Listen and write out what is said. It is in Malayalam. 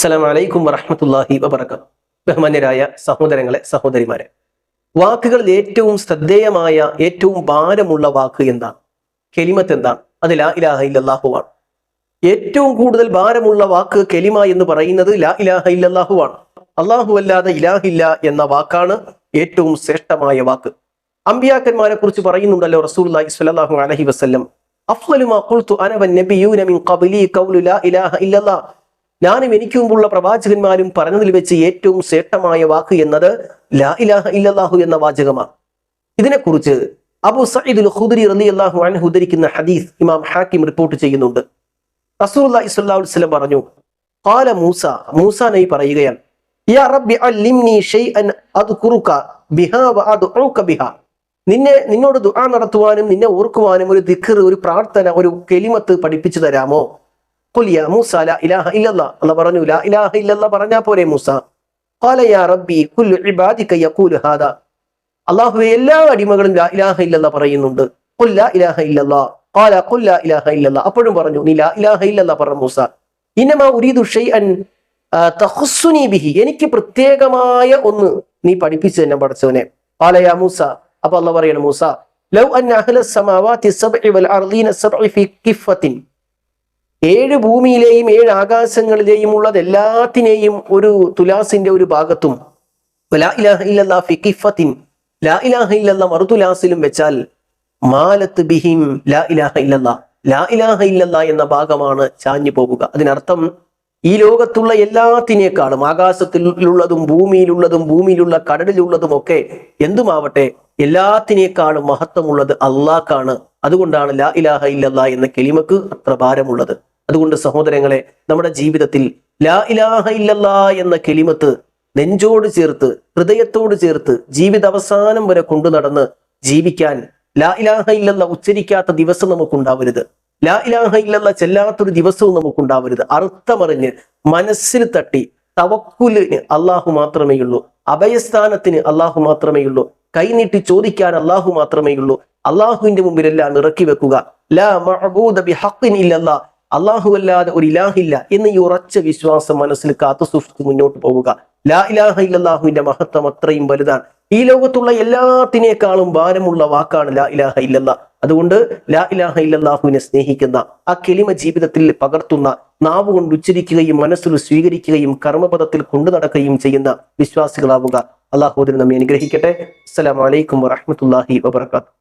അസ്സലാം വലൈക്കും വറഹമത്തല്ലാഹി വബർക്കാത്തു ബഹുമാന്യരായ സഹോദരങ്ങളെ സഹോദരിമാരെ വാക്കുകളിൽ ഏറ്റവും ശ്രദ്ധേയമായ ഏറ്റവും ഭാരമുള്ള വാക്ക് എന്താണ്? കെലിമത്ത് എന്താണ്? അത് ലാ ഇലാഹ ഇല്ലാഹുവാണ് ഏറ്റവും കൂടുതൽ ഭാരമുള്ള വാക്ക് കെലിമ എന്ന് പറയുന്നത് ലാ ഇലാഹ ഇല്ലാഹുവാണ് അള്ളാഹു അല്ലാതെ ഇലാഹില്ല എന്ന വാക്കാണ് ഏറ്റവും ശ്രേഷ്ഠമായ വാക്ക്. അമ്പിയാക്കന്മാരെ കുറിച്ച് പറയുന്നുണ്ടല്ലോ റസൂൽ സ്വല്ലല്ലാഹു അലൈഹി വസല്ലം. അഫ്ളലു മാ ഖുൽതു അന മിൻ ഖൗലു ലാ ഇലാഹ ഇല്ലല്ലാഹ്. ഞാനും എനിക്ക് മുമ്പുള്ള പ്രവാചകന്മാരും പറഞ്ഞതിൽ വെച്ച് ഏറ്റവും ശ്രേഷ്ഠമായ വാക്ക് എന്നത് ലാ ഇലാഹ ഇല്ലല്ലാഹു എന്ന വാചകമാണ്. ഇതിനെക്കുറിച്ച് അബു സഈദുൽ ഖുദരി അള്ളാഹു അൻഹു ഉദ്ധരിക്കുന്ന ഹദീസ് ഇമാം ഹാക്കിം റിപ്പോർട്ട് ചെയ്യുന്നുണ്ട്. വസല്ലം പറഞ്ഞു ഖാല മൂസ മൂസ നൈ പറയുകയാണ് നിന്നെ നിന്നോട് ദുആ നടത്തുവാനും നിന്നെ ഓർക്കുവാനും ഒരു ദിഖർ ഒരു പ്രാർത്ഥന ഒരു കെലിമത്ത് പഠിപ്പിച്ചു തരാമോ? ഖുൽ യാ മൂസ ഇലാഹ ഇല്ലല്ലാഹ് അല്ലാഹ് പറഞ്ഞു ലാ ഇലാഹ ഇല്ലല്ലാഹ് പറഞ്ഞാ പോരെ മൂസ. യാ കുല്ലു എല്ലാ അടിമകളും ലാ ഇലാഹ ഇല്ലല്ലാഹ് പറയുന്നുണ്ട്. കൊല്ല ഇലാഹ ഇല്ലല്ലാഹ് ഖാല ഖുൽ ലാ ഇലാഹ ഇല്ലല്ലാഹ് അപ്പോഴും പറഞ്ഞു നീ ലാ ഇലാഹ ഇല്ലല്ലാഹ് പറഞ്ഞു മൂസ. ഇന്നമാ ഉരീദു ഷൈഅൻ തഖുസ്സുനി ബിഹി. എനിക്ക് പ്രത്യേകമായ ഒന്ന് നീ പഠിപ്പിച്ചു തന്നെ പഠിച്ചവനെ. ഖാല യാ മൂസ. അപ്പൊ അള്ളാഹ് പറയണം മൂസ ലൗ അന്ന അഹ്ല സമാവാതി സബ്ഇ വൽ അർദീന സബ്ഇ കിഫത്തിൻ. ഏഴ് ഭൂമിയിലെയും ഏഴ് ആകാശങ്ങളിലെയും ഉള്ളത് എല്ലാത്തിനെയും ഒരു തുലാസിന്റെ ഒരു ഭാഗത്തും. ഇലാഹ ലാ ഇലാഹ മറുതുലാസിലും വെച്ചാൽ മാലത്ത് ബിഹിം ലാ ഇലാഹ ഇല്ലല്ലാ ലാ ഇലാഹ ഇല്ലല്ലാ എന്ന ഭാഗമാണ് ചാഞ്ഞു പോകുക. അതിനർത്ഥം ഈ ലോകത്തുള്ള എല്ലാത്തിനേക്കാളും ആകാശത്തിലുള്ളതും ഭൂമിയിലുള്ളതും ഭൂമിയിലുള്ള കടലിലുള്ളതും ഒക്കെ എന്തുമാവട്ടെ എല്ലാത്തിനേക്കാളും മഹത്വമുള്ളത് അള്ളാഹ്ക്കാണ് അതുകൊണ്ടാണ് ലാ ഇലാഹ ഇല്ലല്ലാ എന്ന കെളിമക്ക് അത്ര ഭാരമുള്ളത്. അതുകൊണ്ട് സഹോദരങ്ങളെ നമ്മുടെ ജീവിതത്തിൽ ലാ ഇലാഹ ഇല്ലല്ല എന്ന കെളിമത്ത് നെഞ്ചോട് ചേർത്ത് ഹൃദയത്തോട് ചേർത്ത് ജീവിത അവസാനം വരെ കൊണ്ടു നടന്ന് ജീവിക്കാൻ ലാ ഇലാഹ ഇല്ലല്ല ഉച്ചരിക്കാത്ത ദിവസം നമുക്കുണ്ടാവരുത്. ലാ ഇലാഹ ഇല്ലല്ല ചെല്ലാത്തൊരു ദിവസവും നമുക്കുണ്ടാവരുത്. അർത്ഥമറിഞ്ഞ് മനസ്സിൽ തട്ടി തവക്കുലിന് അള്ളാഹു മാത്രമേ ഉള്ളൂ. അഭയസ്ഥാനത്തിന് അള്ളാഹു മാത്രമേ ഉള്ളൂ. കൈനീട്ടി ചോദിക്കാൻ അള്ളാഹു മാത്രമേ ഉള്ളൂ. അള്ളാഹുവിന്റെ മുമ്പിലെല്ലാം ഇറക്കി വെക്കുക. ലാ ബിഹഖിൻ ഇല്ലല്ലാ അള്ളാഹു അല്ലാതെ ഒരു ഇലാഹില്ല എന്ന് ഈ ഉറച്ച വിശ്വാസം മനസ്സിൽ കാത്തു സൂക്ഷിച്ച് മുന്നോട്ട് പോവുക. ലാ ഇലാഹ ഇല്ലാഹുവിന്റെ മഹത്വം അത്രയും വലുതാണ്. ഈ ലോകത്തുള്ള എല്ലാത്തിനേക്കാളും ഭാരമുള്ള വാക്കാണ് ലാ ഇലാഹ ഇല്ലല്ലാ. അതുകൊണ്ട് ലാ ഇലാഹ ഇല്ലാഹുവിനെ സ്നേഹിക്കുന്ന ആ കെളിമ ജീവിതത്തിൽ പകർത്തുന്ന നാവ് കൊണ്ട് ഉച്ചരിക്കുകയും മനസ്സിൽ സ്വീകരിക്കുകയും കർമ്മപഥത്തിൽ കൊണ്ടു നടക്കുകയും ചെയ്യുന്ന വിശ്വാസികളാവുക. അള്ളാഹുദിനെ നമ്മെ അനുഗ്രഹിക്കട്ടെ. അസ്സലാമലൈക്കും വറഹമത്തല്ലാഹി വബർക്കാത്തു